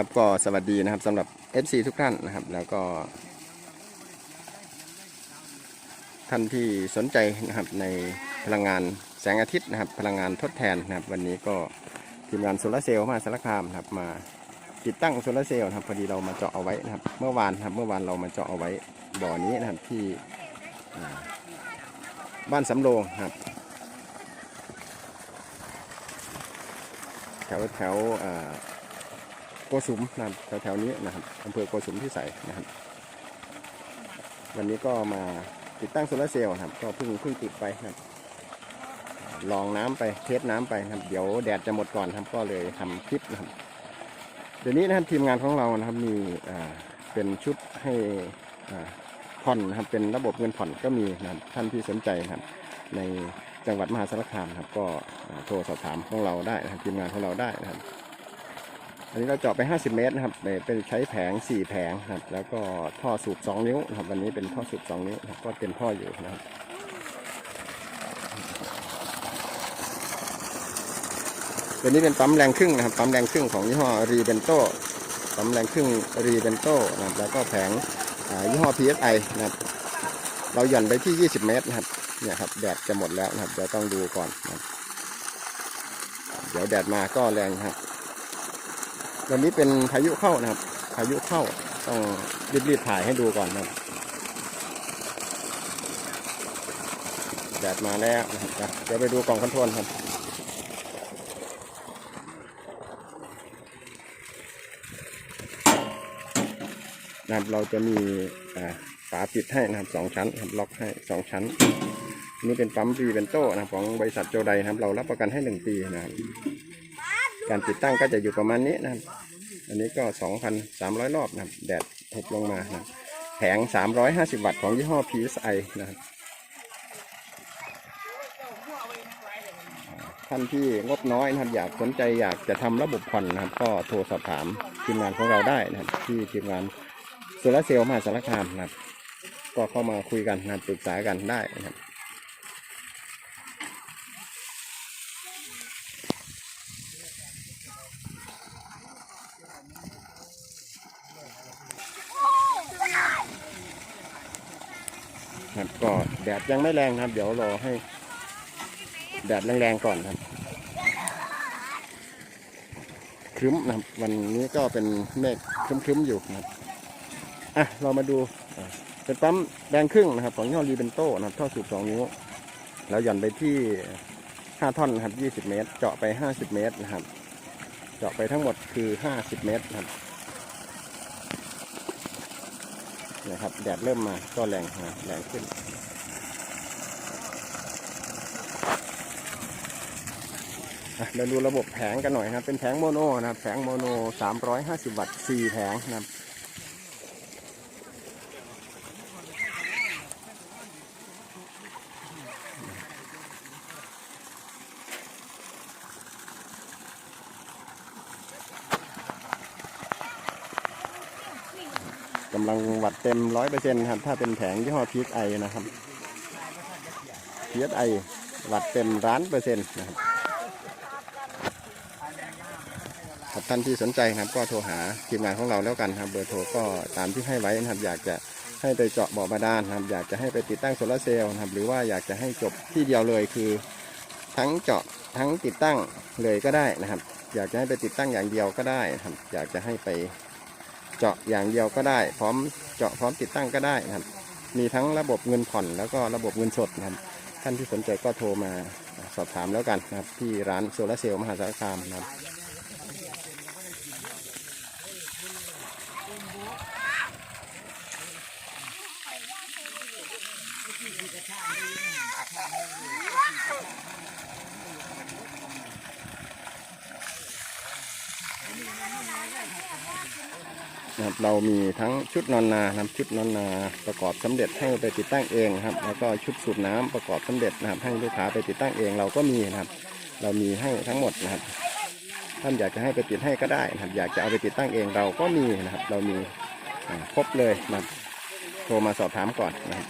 ครับก็สวัสดีนะครับสำหรับ FC ทุกท่านนะครับ แล้วก็ ท่านที่สนใจนะครับในพลังงานแสงอาทิตย์นะครับ พลังงานทดแทนนะครับ วันนี้ก็ทีมงานโซลาร์เซลล์มาสารคามนะครับมาติดตั้งโซลาร์เซลล์นะครับพอดีเรามาเจาะเอาไว้นะครับ เมื่อวานครับเมื่อวานเรามาเจาะเอาไว้บ่อนี้นะครับที่บ้านสำโรงครับแถวแถว โกสุมนะครับแถวๆนี้นะครับอำเภอโกสุมพิสัยนะครับ วันนี้ก็มาติดตั้งโซลาเซลล์นะครับ ก็เพิ่งเพิ่งติดไปนะครับลองน้ำไปเทสน้ำไปนะครับ เดี๋ยวแดดจะหมดก่อนครับก็เลยทำคลิปนะครับ เดี๋ยวนี้นะครับทีมงานของเรานะครับมีอ่าเป็นชุดให้อ่าผ่อนนะครับเป็นระบบเงินผ่อนก็มีนะครับท่านที่สนใจนะครับ ในจังหวัดมหาสารคามครับ ก็โทรสอบถามของเราได้นะครับทีมงานของเราได้นะครับ อันนี้เราเจาะไป 50 เมตรนะครับเป็นเป็นใช้แผง 4 แผงครับ แล้วก็ท่อสูบ 2 นิ้วครับ วันนี้เป็นท่อสูบ 2 นิ้วก็เต็มท่ออยู่นะครับตัวนี้เป็นปั๊มแรงครึ่งนะครับ ปั๊มแรงครึ่งของยี่ห้อรีเบนโตปั๊มแรงครึ่งรีเบนโตนะครับ แล้วก็แผงยี่ห้อ PSI นะครับ เราหย่อนไปที่ 20 เมตรนะครับ เนี่ยครับ แดดจะหมดแล้วนะครับ เดี๋ยวต้องดูก่อนนะครับ เดี๋ยวแดดมาก็แรงนะครับ วันนี้เป็นพายุเข้านะครับ พายุเข้าต้องรีบๆถ่ายให้ดูก่อนนะครับแดดมาแล้วนะครับเดี๋ยวไปดูกล่องคอนโทรลครับนะครับเราจะมีฝาปิดให้นะครับสองชั้นครับล็อกให้สองชั้น นี่เป็นปั๊มรีเวนโตนะครับของบริษัทโจไดนะครับ เรารับประกันให้หนึ่งปีนะครับ การติดตั้งก็จะอยู่ประมาณนี้นะครับ อันนี้ก็ 2,300 รอบนะครับ แดดหบลงมานะครับแผง 350 วัตต์ของยี่ห้อ PSI นะครับท่านที่งบน้อยนะครับ อยากสนใจอยากจะทำระบบผ่อนนะครับ ก็โทรสอบถามทีมงานของเราได้นะครับ ที่ทีมงานโซลาร์เซลล์มหาสารคามนะครับ ก็เข้ามาคุยกันนะครับปรึกษากันได้นะครับ ก็แดดยังไม่แรงนะครับ เดี๋ยวรอให้แดดแรงๆก่อนครับครึ้มนะครับวันนี้ก็เป็นเมฆครึ้มๆอยู่นะครับอะเรามาดูเป็นปั๊มแรงครึ่งนะครับ ของยี่ห้อรีเบนโตนะครับท่อสูบสองนิ้วแล้วหย่อนไปที่ห้าท่อนนะครับยี่สิบเมตร เจาะไปห้าสิบเมตรนะครับ เจาะไปทั้งหมดคือห้าสิบเมตรนะครับ นะครับ แดดเริ่มมาก็แรงนะแรงขึ้น เราดูระบบแผงกันหน่อยครับ เป็นแผงโมโนนะครับ แผงโมโน 350 วัตต์4แผงนะครับ กำลังวัดเต็ม100%ครับ ถ้าเป็นแผงยี่ห้อ PSI นะครับ PSI วัดเต็มล้านเปอร์เซ็นต์นะครับครับท่านที่สนใจครับก็โทรหาทีมงานของเราแล้วกันครับ เบอร์โทรก็ตามที่ให้ไว้นะครับ อยากจะให้ไปเจาะบ่อบาดาลนะครับ อยากจะให้ไปติดตั้งโซลาร์เซลล์นะครับ หรือว่าอยากจะให้จบที่เดียวเลยคือทั้งเจาะทั้งติดตั้งเลยก็ได้นะครับ อยากจะให้ไปติดตั้งอย่างเดียวก็ได้นะครับ อยากจะให้ไป เจาะอย่างเดียวก็ได้ พร้อมเจาะพร้อมติดตั้งก็ได้นะครับ มีทั้งระบบเงินผ่อนแล้วก็ระบบเงินสดนะครับ ท่านที่สนใจก็โทรมาสอบถามแล้วกันนะครับ ที่ร้านโซลาเซลล์มหาสารคามนะครับ นะครับเรามีทั้งชุดนอนนานะครับชุดนอนนาประกอบสำเร็จให้ไปติดตั้งเองนะครับ แล้วก็ชุดสูบน้ำประกอบสำเร็จนะครับ ให้ลูกค้าไปติดตั้งเองเราก็มีนะครับ เรามีให้ทั้งหมดนะครับ ท่านอยากจะให้ไปติดให้ก็ได้นะครับ อยากจะเอาไปติดตั้งเองเราก็มีนะครับ เรามีครบเลยนะครับโทรมาสอบถามก่อนนะครับ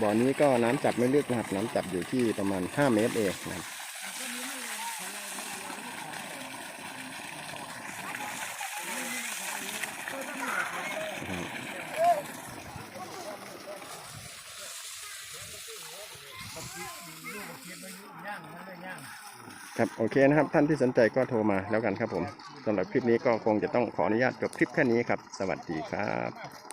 บ่อนี้ก็น้ำจับไม่ลึกนะครับ น้ำจับอยู่ที่ประมาณ 5 เมตรเองนะครับ ครับโอเคนะครับ ท่านที่สนใจก็โทรมาแล้วกันครับผมสำหรับคลิปนี้ก็คงจะต้องขออนุญาตจบคลิปแค่นี้ครับ สวัสดีครับ